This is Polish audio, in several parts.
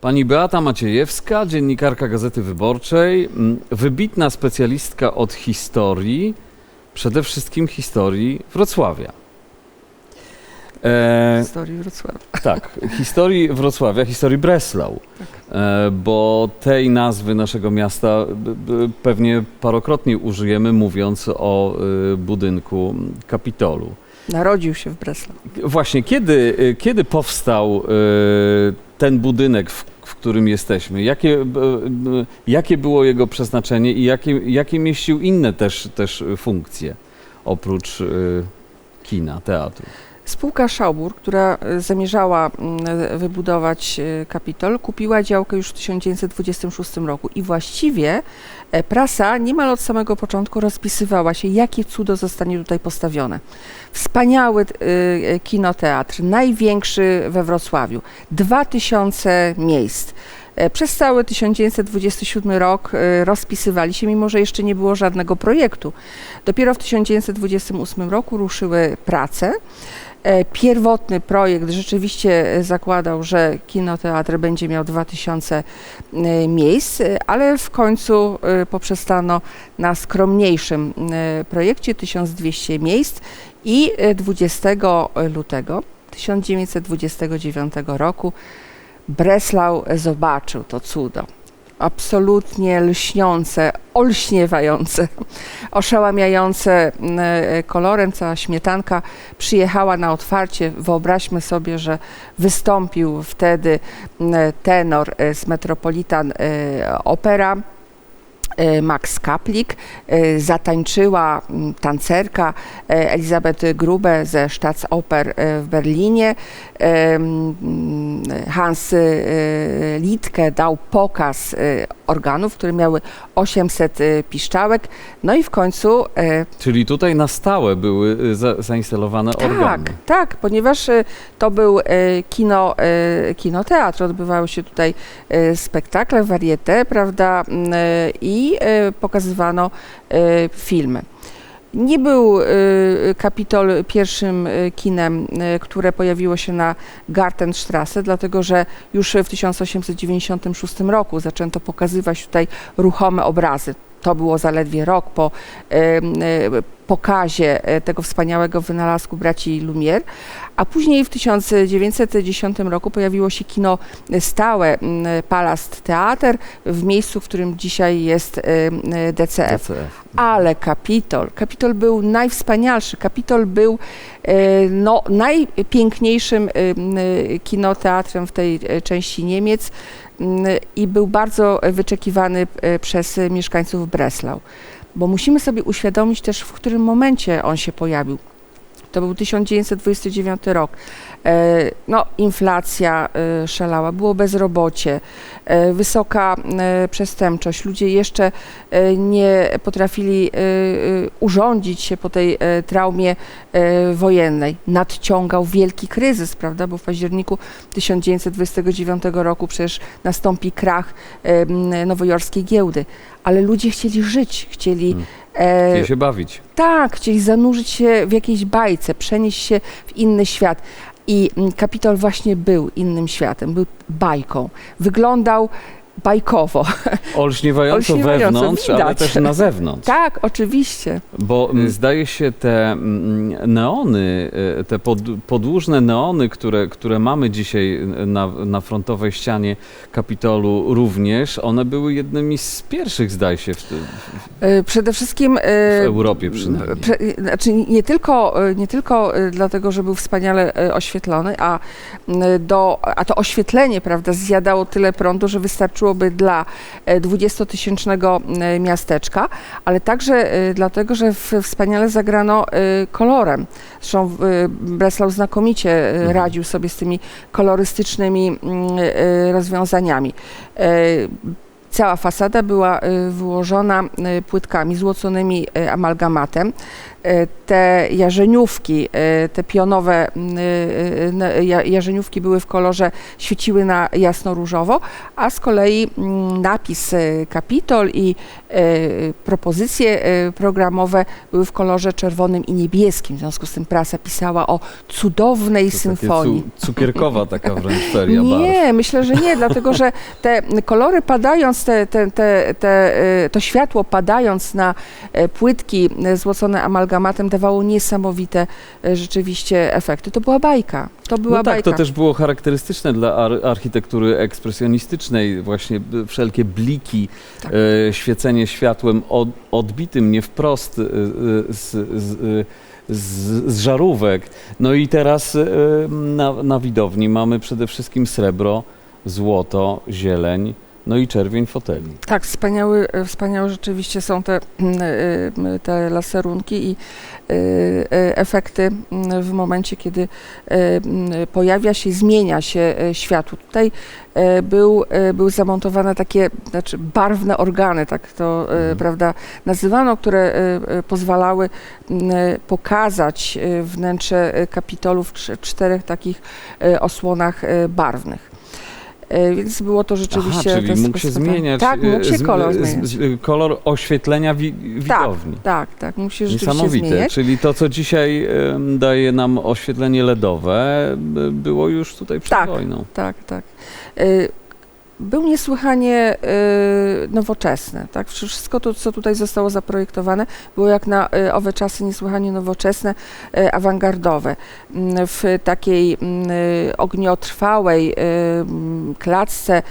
Pani Beata Maciejewska, dziennikarka Gazety Wyborczej, m, wybitna specjalistka od historii, przede wszystkim historii Wrocławia. E, historii Wrocławia. tak, historii Wrocławia, historii Breslau, e, bo tej nazwy naszego miasta pewnie parokrotnie użyjemy, mówiąc o y, budynku Kapitolu. Narodził się w Breslau. Właśnie, kiedy, y, kiedy powstał y, ten budynek, w, w którym jesteśmy? Jakie, jakie było jego przeznaczenie i jakie, jakie mieścił inne też, też funkcje oprócz y, kina, teatru? Spółka Schaubur, która e, zamierzała mm, wybudować e, Kapitol, kupiła działkę już w 1926 roku i właściwie e, prasa niemal od samego początku rozpisywała się, jakie cudo zostanie tutaj postawione. Wspaniały e, kinoteatr, największy we Wrocławiu, 2000 miejsc. E, Przez cały 1927 rok e, rozpisywali się, mimo że jeszcze nie było żadnego projektu. Dopiero w 1928 roku ruszyły prace. E, Pierwotny projekt rzeczywiście e, zakładał, że kinoteatr będzie miał 2000 e, miejsc, ale w końcu poprzestano na skromniejszym projekcie 1200 miejsc i e, 20 lutego 1929 roku Breslau zobaczył to cudo. Absolutnie lśniące, olśniewające, oszałamiające mm, e, kolorem. Cała śmietanka przyjechała na otwarcie. Wyobraźmy sobie, że wystąpił wtedy mm, tenor e, z Metropolitan e, Opera. E, Max Kaplik, e, zatańczyła mm, tancerka e, Elizabeth Grube ze Staatsoper w Berlinie. Mm, Hans Litke dał pokaz organów, które miały 800 e, piszczałek. No i w końcu Czyli tutaj na stałe były za, zainstalowane organy. tak, tak, ponieważ to był kino, kinoteatr, odbywały się tutaj spektakle, varieté, prawda, m, e, e, pokazywano e, filmy. Nie był e, Kapitol pierwszym kinem, które pojawiło się na Gartenstrasse, dlatego że już w 1896 roku zaczęto pokazywać tutaj ruchome obrazy. To było zaledwie rok po pokazie e, tego wspaniałego wynalazku braci Lumière, a później w 1910 roku pojawiło się kino stałe m, Palast Theater w miejscu, w którym dzisiaj jest em, DCF. DCF. Ale Kapitol, Kapitol był najwspanialszy. Kapitol był e, no, najpiękniejszym e, kinoteatrem w tej e, części Niemiec i był bardzo wyczekiwany e, przez mieszkańców Breslau. Bo musimy sobie uświadomić też, w którym momencie on się pojawił. To był 1929 rok. E, No, inflacja e, szalała, było bezrobocie, e, wysoka przestępczość. Ludzie jeszcze nie potrafili urządzić się po tej traumie wojennej. Nadciągał wielki kryzys, prawda? Bo w październiku 1929 roku przecież nastąpi krach nowojorskiej giełdy. Ale ludzie chcieli żyć, chcieli. Mm. e, Chcieli się bawić. tak, chcieli zanurzyć się w jakiejś bajce, przenieść się w inny świat. I mm, Kapitol właśnie był innym światem, był bajką. Wyglądał bajkowo. Olśniewająco, Olśniewająco, wewnątrz, ale widać. też na zewnątrz. tak, oczywiście. Bo mm, zdaje się te mm, neony, y, te pod, podłużne neony, które, które mamy dzisiaj na, na frontowej ścianie Kapitolu również, one były jednymi z pierwszych, zdaje się, w, w E, Przede wszystkim. e, Europie przynajmniej. Prze, znaczy nie tylko, nie tylko dlatego, że był wspaniale oświetlony, a, do, a to oświetlenie prawda, zjadało tyle prądu, że wystarczyłoby dla e, 20-tysięcznego e, miasteczka, ale także e, dlatego, że wspaniale zagrano e, kolorem. Zresztą e, Breslau znakomicie e, Mhm. radził sobie z tymi kolorystycznymi mm, e, rozwiązaniami. E, Cała fasada była wyłożona płytkami złoconymi amalgamatem. E, te jarzeniówki, e, te pionowe e, ja- jarzeniówki były w kolorze, świeciły na jasno-różowo, a z kolei napis Kapitol i propozycje programowe były w kolorze czerwonym i niebieskim. W związku z tym prasa pisała o cudownej To symfonii. Cu- cukierkowa taka wręcz barw. Nie, myślę, że nie, dlatego że te kolory padając, te, te, te, to światło padając na płytki złocone amalgamatem dawało niesamowite e, rzeczywiście efekty. To była bajka. To była No tak, bajka. to też było charakterystyczne dla ar- architektury ekspresjonistycznej, właśnie wszelkie bliki, Tak. e, świecenie światłem od, odbitym, nie wprost e, e, z, z, e, z, z żarówek. No i teraz e, na, na widowni mamy przede wszystkim srebro, złoto, zieleń, no i czerwień foteli. Tak, wspaniały, e, wspaniałe rzeczywiście są te, mm, e, te laserunki i e, efekty mm, w momencie, kiedy pojawia się, zmienia się światło. Tutaj był, były zamontowane takie znaczy barwne organy, tak to Mhm. prawda, nazywano, które pozwalały pokazać wnętrze kapitolu w cz- czterech takich osłonach barwnych. E, Więc było to rzeczywiście... Aha, czyli mógł się zmieniać Tak, mógł się e, z- kolor z- zmieniać. kolor oświetlenia wi, widowni. Tak, tak, mógł się rzeczywiście Niesamowite, zmieniać. czyli to, co dzisiaj daje nam oświetlenie LEDowe, było już tutaj przed Tak. wojną. Tak, tak. Był niesłychanie y, nowoczesny. Tak? Wszystko to, co tutaj zostało zaprojektowane, było jak na y, owe czasy niesłychanie nowoczesne, y, awangardowe. Mm, W takiej mm, ogniotrwałej mm, klatce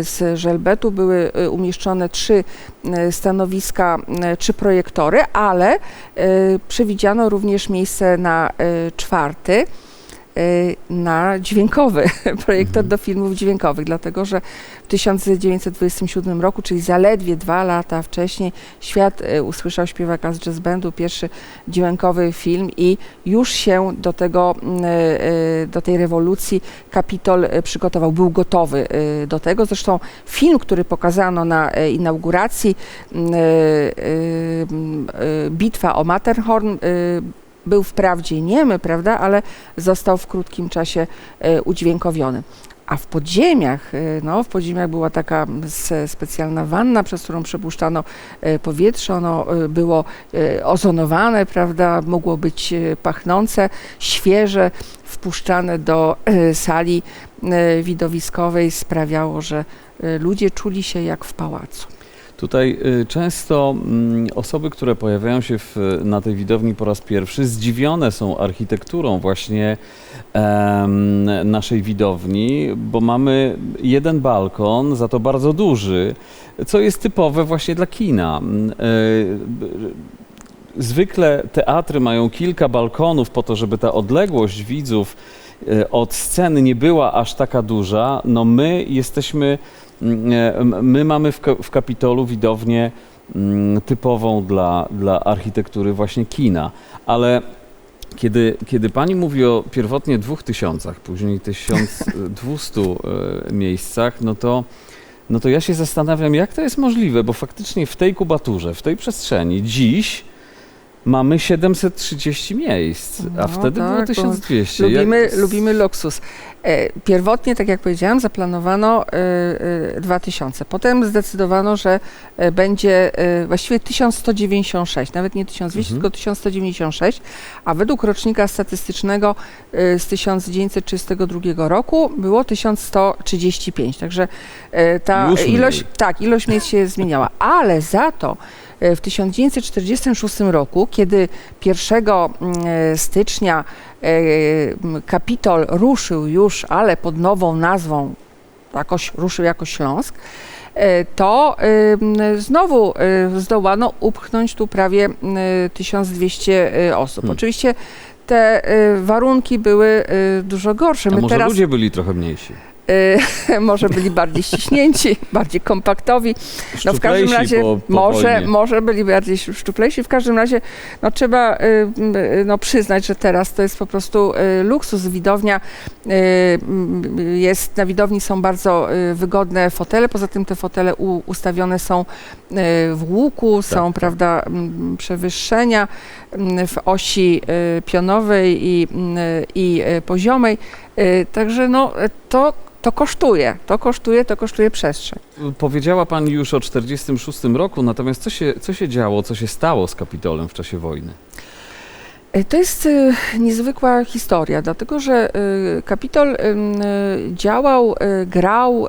z żelbetu były umieszczone trzy stanowiska, trzy projektory, ale przewidziano również miejsce na czwarty na dźwiękowy projektor Mhm. do filmów dźwiękowych, dlatego że w 1927 roku, czyli zaledwie dwa lata wcześniej, świat y, usłyszał śpiewaka z jazz bandu, pierwszy dźwiękowy film i już się do tego, mm, y, do tej rewolucji Kapitol y, przygotował, był gotowy y, do tego. Zresztą film, który pokazano na y, inauguracji, mm, y, y, y, Bitwa o Matterhorn, y, był wprawdzie niemy, prawda, ale został w krótkim czasie e, udźwiękowiony. A w podziemiach, e, no, w podziemiach była taka specjalna wanna, przez którą przepuszczano e, powietrze. Ono było ozonowane, prawda, mogło być pachnące, świeże, wpuszczane do sali widowiskowej sprawiało, że ludzie czuli się jak w pałacu. Tutaj y, często mm, osoby, które pojawiają się w, na tej widowni po raz pierwszy, zdziwione są architekturą właśnie em, naszej widowni, bo mamy jeden balkon, za to bardzo duży, co jest typowe właśnie dla kina. Y, b- Zwykle teatry mają kilka balkonów po to, żeby ta odległość widzów e, od sceny nie była aż taka duża. No my jesteśmy, e, my mamy w, Ka- w Kapitolu widownię mm, typową dla, dla architektury właśnie kina, ale kiedy, kiedy pani mówi o pierwotnie dwóch tysiącach, później 1200 e, miejscach, no to, no to ja się zastanawiam, jak to jest możliwe, bo faktycznie w tej kubaturze, w tej przestrzeni dziś mamy 730 miejsc, a No wtedy było tak, bo 1200. Lubimy, Jak- lubimy luksus. E, Pierwotnie, tak jak powiedziałam, zaplanowano e, e, 2000. Potem zdecydowano, że e, będzie e, właściwie 1196, nawet nie 1200, Mhm. tylko 1196, a według rocznika statystycznego e, z 1932 roku było 1135. Także e, ta Już mniej. ilość, tak, ilość miejsc się zmieniała, ale za to e, w 1946 roku, kiedy 1 mm, stycznia e, Kapitol ruszył już, ale pod nową nazwą, jakoś, ruszył jako Śląsk, e, to e, znowu e, zdołano upchnąć tu prawie m, 1200 e, osób. Hmm. Oczywiście te e, warunki były e, dużo gorsze. A My może teraz ludzie byli trochę mniejsi? Y, może byli bardziej ściśnięci, bardziej kompaktowi. No w każdym razie po, po może, wojnie. może byli bardziej szcz- szczuplejsi. W każdym razie no, trzeba y, no, przyznać, że teraz to jest po prostu y, luksus. Widownia jest, na widowni są bardzo wygodne fotele. Poza tym te fotele u, ustawione są w łuku, są tak. prawda, przewyższenia w osi pionowej i, i poziomej. Y, Także no, y, to, to kosztuje, to kosztuje, to kosztuje przestrzeń. Powiedziała Pani już o 1946 roku, natomiast co się, co się działo, co się stało z Kapitolem w czasie wojny? Y, To jest y, niezwykła historia, dlatego że y, Kapitol działał, grał,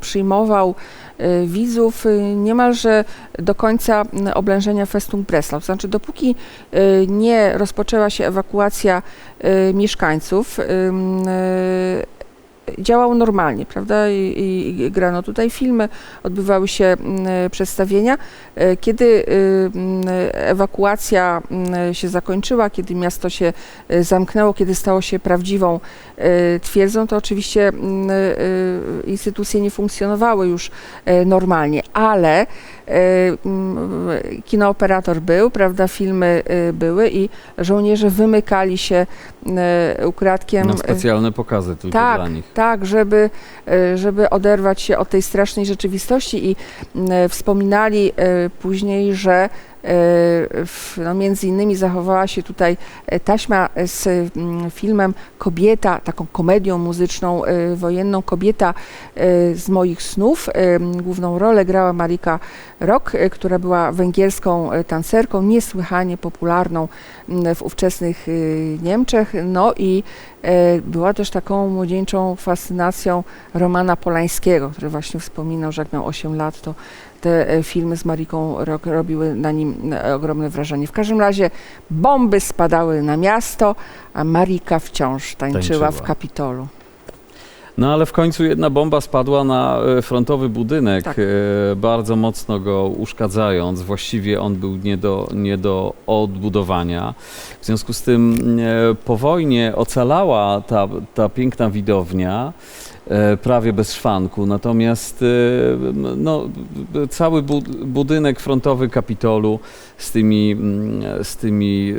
przyjmował widzów niemalże do końca oblężenia Festung Breslau. To znaczy, dopóki nie rozpoczęła się ewakuacja mieszkańców, działał normalnie, prawda? I, i, I grano tutaj filmy, odbywały się przedstawienia. E, Kiedy y, ewakuacja się zakończyła, kiedy miasto się y, zamknęło, kiedy stało się prawdziwą y, twierdzą, to oczywiście instytucje nie funkcjonowały już e, normalnie, ale e, kinooperator był, prawda, filmy y, były i żołnierze wymykali się y, ukradkiem. Na specjalne pokazy tylko Tak, dla nich. tak, żeby, żeby oderwać się od tej strasznej rzeczywistości i wspominali później, że no między innymi zachowała się tutaj e, taśma z mm, filmem Kobieta, taką komedią muzyczną e, wojenną Kobieta e, z moich snów. E, Główną rolę grała Marika Rok, e, która była węgierską e, tancerką, niesłychanie popularną m, w ówczesnych e, Niemczech. No i e, była też taką młodzieńczą fascynacją Romana Polańskiego, który właśnie wspominał, że jak miał 8 lat, to te e, filmy z Mariką Rok robiły na nim e, ogromne wrażenie. W każdym razie bomby spadały na miasto, a Marika wciąż tańczyła, w Tańczyła. Kapitolu. No ale w końcu jedna bomba spadła na e, frontowy budynek, Tak. bardzo mocno go uszkadzając. Właściwie on był nie do, nie do odbudowania. W związku z tym po wojnie ocalała ta, ta piękna widownia. E, Prawie bez szwanku, natomiast e, no, cały bu budynek frontowy Kapitolu z tymi, mm, z tymi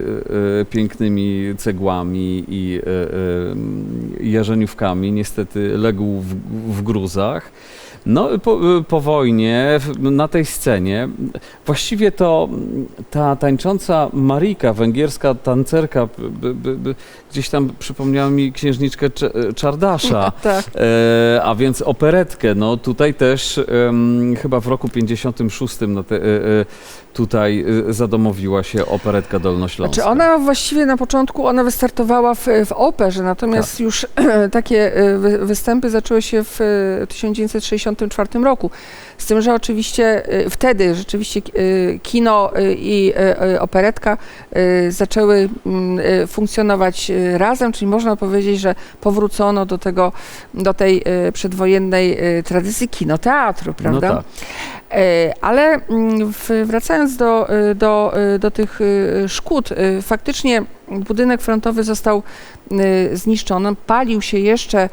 e, pięknymi cegłami i e, e, m, jarzeniówkami niestety legł w, w gruzach. No, po, po, wojnie, na tej scenie, właściwie to ta tańcząca Marika, węgierska tancerka, b, b, b, gdzieś tam przypomniała mi księżniczkę Czardasza, tak. e, a więc operetkę. No, tutaj też chyba w roku 56 no te, e, e tutaj e, zadomowiła się operetka dolnośląska. Znaczy ona właściwie na początku, ona wystartowała w, w operze, natomiast tak. już takie e, występy zaczęły się w 1960 1994 roku. Z tym, że oczywiście y, wtedy rzeczywiście y, kino y, i operetka zaczęły mm, funkcjonować razem, czyli można powiedzieć, że powrócono do tego, do tej przedwojennej tradycji kinoteatru, no prawda? No tak. Ale mm, wracając do, do, do tych szkód, faktycznie budynek frontowy został zniszczony, palił się jeszcze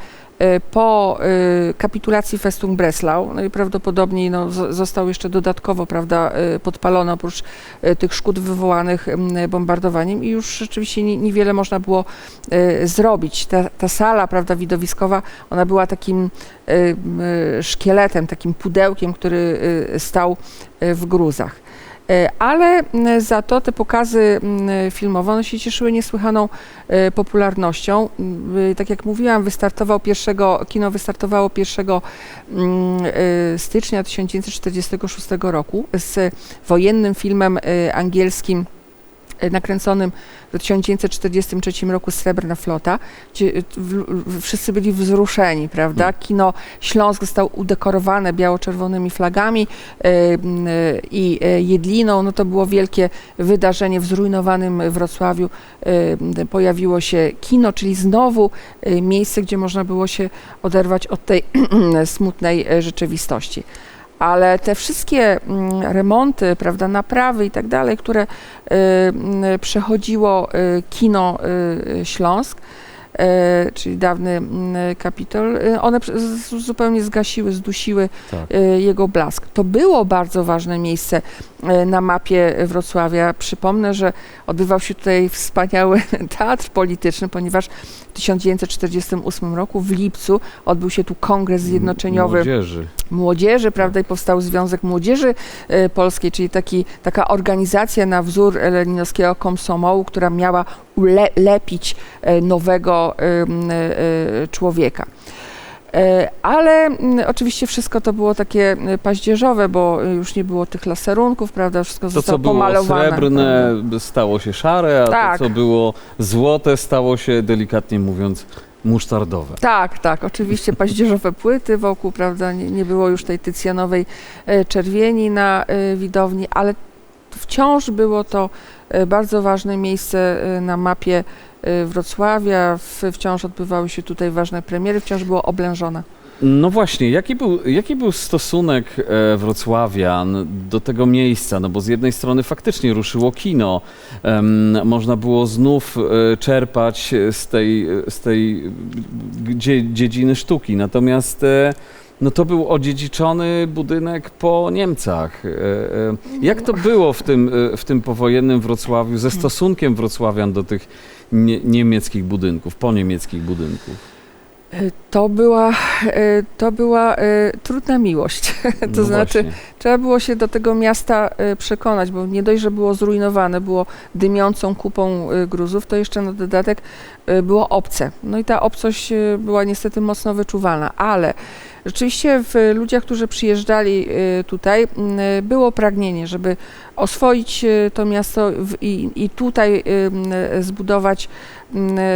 po e, kapitulacji Festung Breslau, no i prawdopodobnie no, zo- został jeszcze dodatkowo prawda, e, podpalony oprócz tych szkód wywołanych m, bombardowaniem i już rzeczywiście ni- niewiele można było zrobić. Ta, ta sala prawda, widowiskowa, ona była takim szkieletem, takim pudełkiem, który stał w gruzach. E, Ale za to te pokazy filmowe one się cieszyły niesłychaną e, popularnością. Y, Tak jak mówiłam, wystartował pierwszego, kino wystartowało 1 mm, e, stycznia 1946 roku z wojennym filmem e, angielskim e, nakręconym w 1943 roku Srebrna Flota, gdzie e, w- w- wszyscy byli wzruszeni, prawda? Mm. Kino Śląsk został udekorowane biało-czerwonymi flagami e, e, i e, jedliną. No to było wielkie wydarzenie w zrujnowanym Wrocławiu. Pojawiło się kino, czyli znowu miejsce, gdzie można było się oderwać od tej smutnej rzeczywistości ale te wszystkie mm, remonty, prawda, naprawy i tak dalej, które y, mm, przechodziło y, kino y, Śląsk, czyli dawny mm, Kapitol, e, one zupełnie zgasiły, zdusiły Tak. e, jego blask. To było bardzo ważne miejsce e, na mapie Wrocławia. Przypomnę, że odbywał się tutaj wspaniały teatr polityczny, ponieważ w 1948 roku w lipcu odbył się tu kongres zjednoczeniowy Młodzieży. młodzieży, prawda, i powstał Związek Młodzieży e, Polskiej, czyli taki, taka organizacja na wzór leninowskiego komsomołu, która miała ulepić e, nowego em, e, człowieka. E, Ale mm, oczywiście wszystko to było takie e, paździerzowe, bo e, już nie było tych laserunków, prawda, wszystko To, zostało co było pomalowane. srebrne, stało się szare, a Tak. to, co było złote, stało się, delikatnie mówiąc, musztardowe. Tak, tak, oczywiście paździerzowe płyty wokół, prawda, nie, nie było już tej tycjanowej e, czerwieni na e, widowni, ale wciąż było to e, bardzo ważne miejsce e, na mapie e, Wrocławia, wciąż odbywały się tutaj ważne premiery, wciąż było oblężone. No właśnie, jaki był, jaki był stosunek wrocławian do tego miejsca? No bo z jednej strony faktycznie ruszyło kino, można było znów czerpać z tej, z tej dzie, dziedziny sztuki, natomiast no to był odziedziczony budynek po Niemcach. E, e, jak to było w tym, e, w tym powojennym Wrocławiu ze stosunkiem wrocławian do tych nie, niemieckich budynków, po niemieckich budynków? To była, to była trudna miłość. to No znaczy, właśnie. Trzeba było się do tego miasta przekonać, bo nie dość, że było zrujnowane, było dymiącą kupą gruzów, to jeszcze na dodatek było obce. No i ta obcość była niestety mocno wyczuwalna, ale rzeczywiście w ludziach, którzy przyjeżdżali y, tutaj, y, było pragnienie, żeby oswoić y, to miasto i, i tutaj zbudować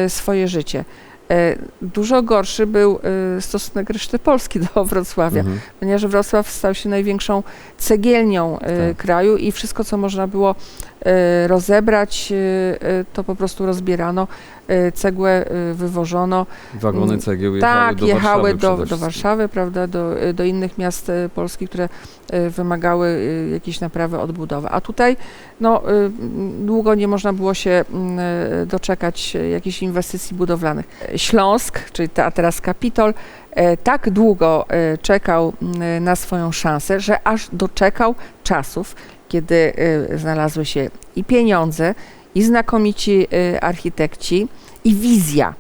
swoje życie. E, Dużo gorszy był stosunek reszty Polski do Wrocławia Mhm. ponieważ Wrocław stał się największą cegielnią Tak. kraju i wszystko, co można było rozebrać, e, e, to po prostu rozbierano, cegłę wywożono. Wagony Mm, cegieł jechały tak, do jechały Warszawy do, do. Warszawy, prawda, do, do innych miast Polski, które wymagały jakiejś naprawy, odbudowy. A tutaj no, długo nie można było się m, e, doczekać jakichś inwestycji budowlanych. Śląsk, czyli ta, teraz Kapitol, e, tak długo e, czekał m, na swoją szansę, że aż doczekał czasów, kiedy e, znalazły się i pieniądze, i znakomici e, architekci, i wizja.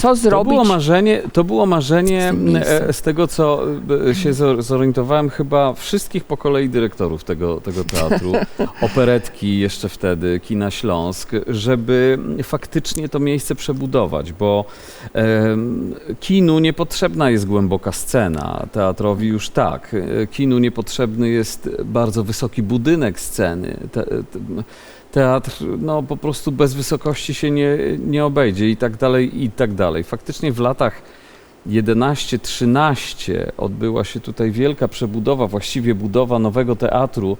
Co To zrobić? było marzenie, to było marzenie z e, z tego, co e, się zor- zorientowałem, chyba wszystkich po kolei dyrektorów tego, tego teatru, operetki jeszcze wtedy, Kina Śląsk, żeby faktycznie to miejsce przebudować, bo em, kinu niepotrzebna jest głęboka scena, teatrowi już tak. E, Kinu niepotrzebny jest bardzo wysoki budynek sceny. Te, te, teatr no, po prostu bez wysokości się nie, nie obejdzie i tak dalej, i tak dalej. Faktycznie w latach 11-13 odbyła się tutaj wielka przebudowa, właściwie budowa nowego teatru,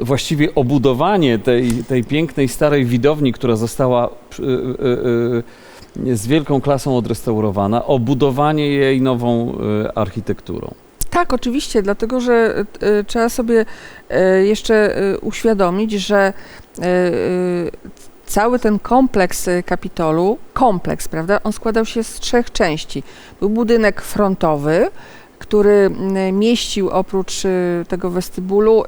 właściwie obudowanie tej, tej pięknej starej widowni, która została y, y, y, z wielką klasą odrestaurowana, obudowanie jej nową y, architekturą. Tak, oczywiście, dlatego że e, trzeba sobie e, jeszcze e, uświadomić, że cały ten kompleks Kapitolu, kompleks, prawda, on składał się z trzech części. Był budynek frontowy, który mieścił oprócz tego westybulu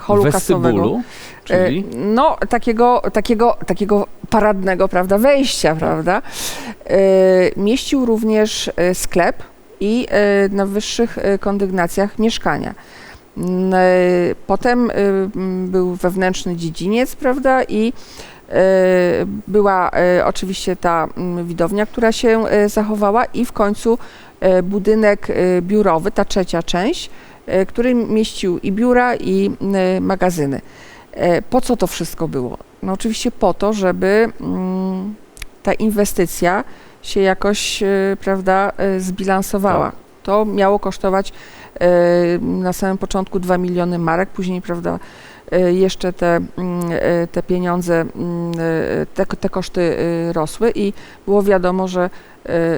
holu kasowego. Czyli No, takiego, takiego, takiego paradnego, prawda, wejścia, prawda. Mieścił również sklep i e, na wyższych e, kondygnacjach mieszkania. E, Potem był wewnętrzny dziedziniec, prawda, i była oczywiście ta widownia, która się zachowała i w końcu budynek biurowy, ta trzecia część, który mieścił i biura, i magazyny. E, Po co to wszystko było? No oczywiście po to, żeby mm, ta inwestycja się jakoś, e, prawda, e, zbilansowała. Tak. To miało kosztować e, na samym początku 2 miliony marek, później, prawda, jeszcze te, mm, te pieniądze, mm, te, te koszty rosły i było wiadomo, że,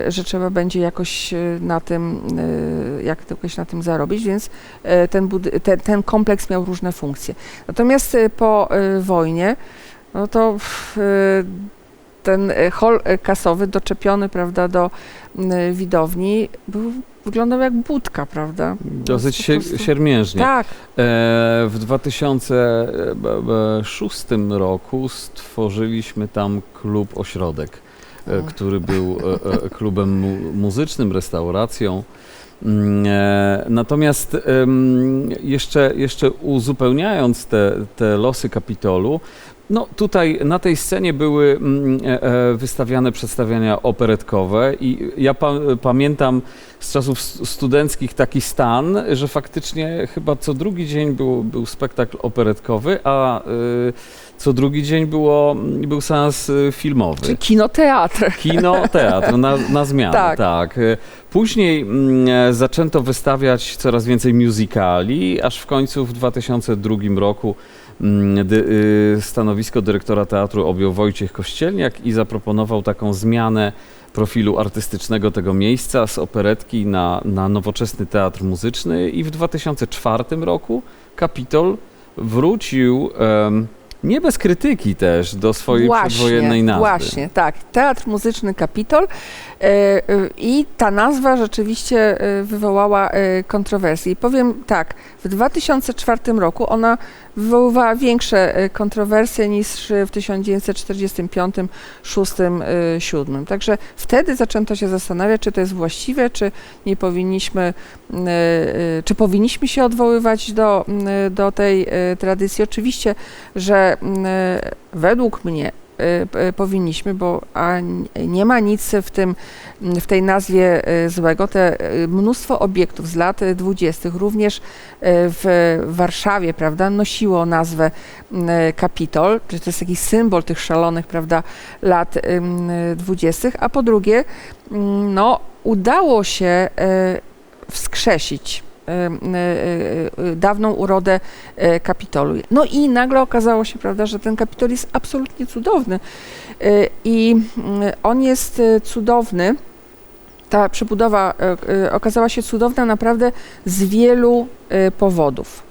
że trzeba będzie jakoś na tym, jak jakoś na tym zarobić, więc ten, ten, ten kompleks miał różne funkcje. Natomiast po wojnie, no to ten e, hol e, kasowy doczepiony, prawda, do widowni był, wyglądał jak budka, prawda? Dosyć się, prostu- siermiężnie. Tak, E, w 2006 roku stworzyliśmy tam klub Ośrodek, e, który był e, e, klubem mu muzycznym, restauracją. Mm, e, Natomiast jeszcze, jeszcze uzupełniając te, te losy Kapitolu, no tutaj na tej scenie były mm, e, e, wystawiane przedstawienia operetkowe i ja pa, pamiętam z czasów st- studenckich taki stan, że faktycznie chyba co drugi dzień był, był spektakl operetkowy, a y, co drugi dzień było, był seans filmowy. czy kinoteatr. Kino, teatr na, na zmianę, tak. Tak. Później mm, zaczęto wystawiać coraz więcej musicali, aż w końcu w 2002 roku stanowisko dyrektora teatru objął Wojciech Kościelniak i zaproponował taką zmianę profilu artystycznego tego miejsca z operetki na, na nowoczesny teatr muzyczny i w 2004 roku Kapitol wrócił em, nie bez krytyki też do swojej przedwojennej nazwy. Właśnie, tak. Teatr Muzyczny Kapitol. E, e, I ta nazwa rzeczywiście e, wywołała kontrowersje. Powiem tak, w 2004 roku ona wywoływała większe kontrowersje niż w 1945, 6, 7. Także wtedy zaczęto się zastanawiać, czy to jest właściwe, czy nie powinniśmy, czy powinniśmy się odwoływać do, do tej tradycji. Oczywiście, że m, e, według mnie powinniśmy, bo a n- nie ma nic w, tym, w tej nazwie e, złego. Te mnóstwo obiektów z lat e, 20. również w Warszawie, prawda, nosiło nazwę Kapitol, to jest taki symbol tych szalonych, prawda, lat em, 20. A po drugie, no, udało się wskrzesić dawną urodę Kapitolu. No i nagle okazało się, prawda, że ten Kapitol jest absolutnie cudowny i on jest cudowny. Ta przebudowa okazała się cudowna naprawdę z wielu powodów.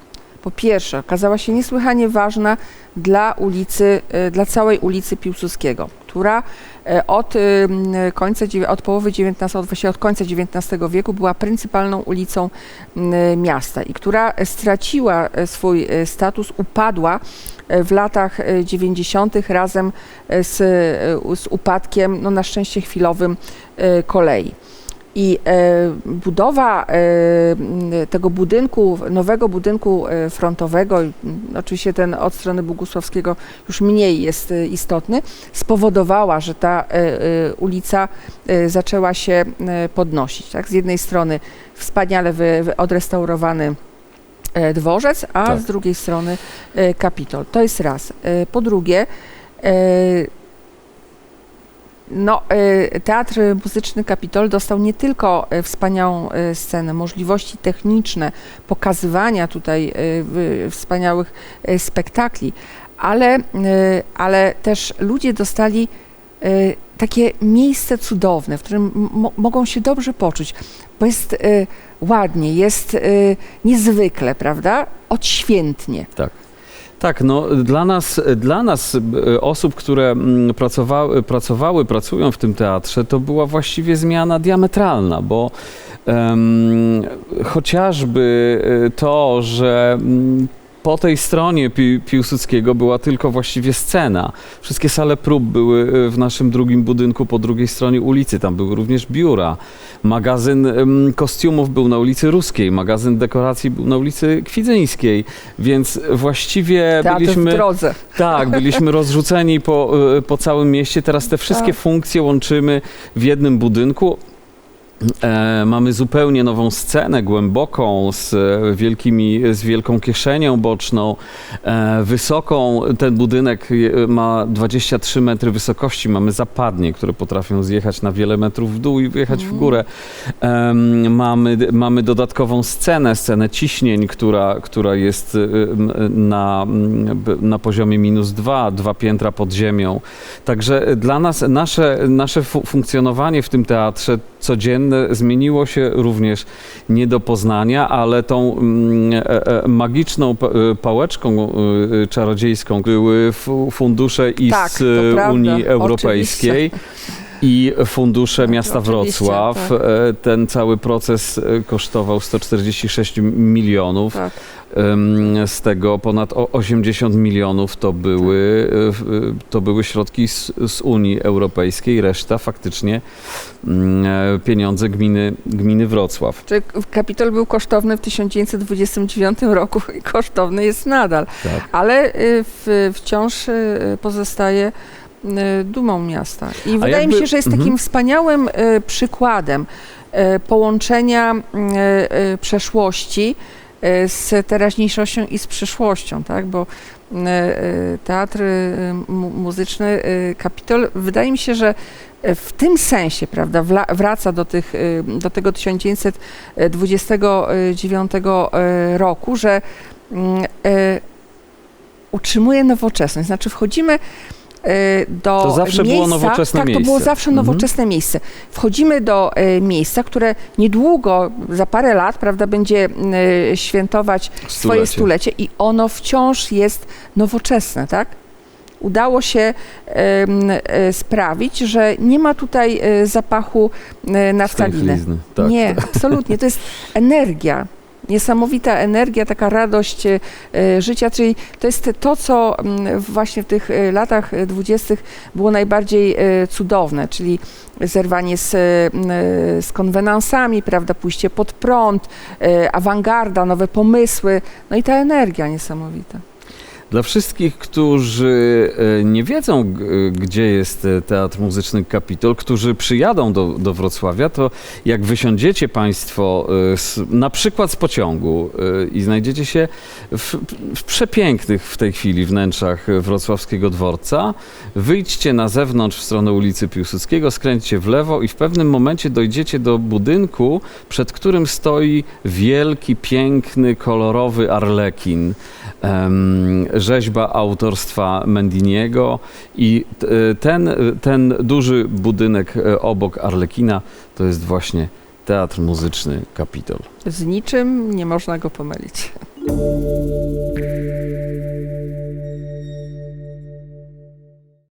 Po pierwsze, okazała się niesłychanie ważna dla ulicy, e, dla całej ulicy Piłsudskiego, która e, od końca, od połowy XIX, od, od końca XIX wieku była pryncypalną ulicą miasta i która straciła e, swój status, upadła w latach e, 90. razem z, z upadkiem, no na szczęście chwilowym, kolei. I e, budowa e, tego budynku, nowego budynku e, frontowego, oczywiście ten od strony Bogusławskiego już mniej jest istotny, spowodowała, że ta ulica zaczęła się podnosić. Tak? Z jednej strony wspaniale wy, wy, odrestaurowany dworzec, a Tak. z drugiej strony Kapitol. To jest raz. Po drugie, no, e, Teatr Muzyczny Kapitol dostał nie tylko e, wspaniałą e, scenę, możliwości techniczne pokazywania tutaj wspaniałych spektakli, ale, ale też ludzie dostali takie miejsce cudowne, w którym mo- mogą się dobrze poczuć, bo jest ładnie, jest niezwykle, prawda? Odświętnie. Tak. Tak, no dla nas, dla nas e, osób, które mm, pracowały, pracowały, pracują w tym teatrze, to była właściwie zmiana diametralna, bo em, chociażby e, to, że mm, po tej stronie Pi- Piłsudskiego była tylko właściwie scena. Wszystkie sale prób były e, w naszym drugim budynku po drugiej stronie ulicy. Tam były również biura. Magazyn kostiumów był na ulicy Ruskiej, magazyn dekoracji był na ulicy Kwidzyńskiej, więc właściwie Teatr byliśmy... w drodze. Tak, byliśmy rozrzuceni po, y, po całym mieście. Teraz te wszystkie Tak. funkcje łączymy w jednym budynku. E, mamy zupełnie nową scenę, głęboką, z e, wielkimi, z wielką kieszenią boczną, e, wysoką. Ten budynek ma 23 metry wysokości. Mamy zapadnie, które potrafią zjechać na wiele metrów w dół i wyjechać w Mhm. górę. Mamy, mamy dodatkową scenę, scenę ciśnień, która, która jest y, na, na poziomie minus dwa, dwa piętra pod ziemią. Także dla nas, nasze, nasze fu- funkcjonowanie w tym teatrze codzienne zmieniło się również nie do poznania, ale tą mm, e, e, magiczną e, pałeczką czarodziejską były fu- fundusze i Tak, z Unii Europejskiej. I fundusze miasta oczywiście, Wrocław. tak. E, Ten cały proces e, kosztował 146 milionów. Tak. Z tego ponad o 80 milionów to były, to były środki z, z Unii Europejskiej, reszta faktycznie mm, e, pieniądze gminy, gminy Wrocław. Czy Kapitol był kosztowny w 1929 roku i kosztowny jest nadal, Tak. ale y, w, wciąż y, pozostaje dumą miasta. I wydaje mi jakby- się, że jest mhm. takim wspaniałym y, przykładem y, połączenia y, y, przeszłości y, z teraźniejszością i z przyszłością, tak? Bo y, y, teatr y, mu- muzyczny y, Kapitol wydaje mi się, że w tym sensie, prawda, wraca do, tych, y, do tego 1929 y, roku, że mm, y, utrzymuje nowoczesność. Znaczy wchodzimy y, do To zawsze było miejsca, nowoczesne tak, to było miejsce. zawsze Mhm. nowoczesne miejsce. Wchodzimy do y, miejsca, które niedługo, za parę lat, prawda, będzie y, świętować swoje Stulecie. stulecie i ono wciąż jest nowoczesne, tak? Udało się sprawić, że nie ma tutaj zapachu naftaliny. Tak. Nie, absolutnie. To jest energia. Niesamowita energia, taka radość e, e, życia, czyli to jest to, co mm, właśnie w tych e, latach dwudziestych było najbardziej cudowne, czyli zerwanie z, m, e, z konwenansami, prawda, pójście pod prąd, awangarda, nowe pomysły, no i ta energia niesamowita. Dla wszystkich, którzy e, nie wiedzą, g- gdzie jest e, Teatr Muzyczny Kapitol, którzy przyjadą do, do Wrocławia, to jak wysiądziecie Państwo e, z, na przykład z pociągu e, i znajdziecie się w, w przepięknych w tej chwili wnętrzach e, wrocławskiego dworca, wyjdźcie na zewnątrz w stronę ulicy Piłsudskiego, skręćcie w lewo i w pewnym momencie dojdziecie do budynku, przed którym stoi wielki, piękny, kolorowy arlekin rzeźba autorstwa Mendiniego i t- ten, ten duży budynek e, obok Arlekina to jest właśnie Teatr Muzyczny Kapitol. Z niczym nie można go pomylić.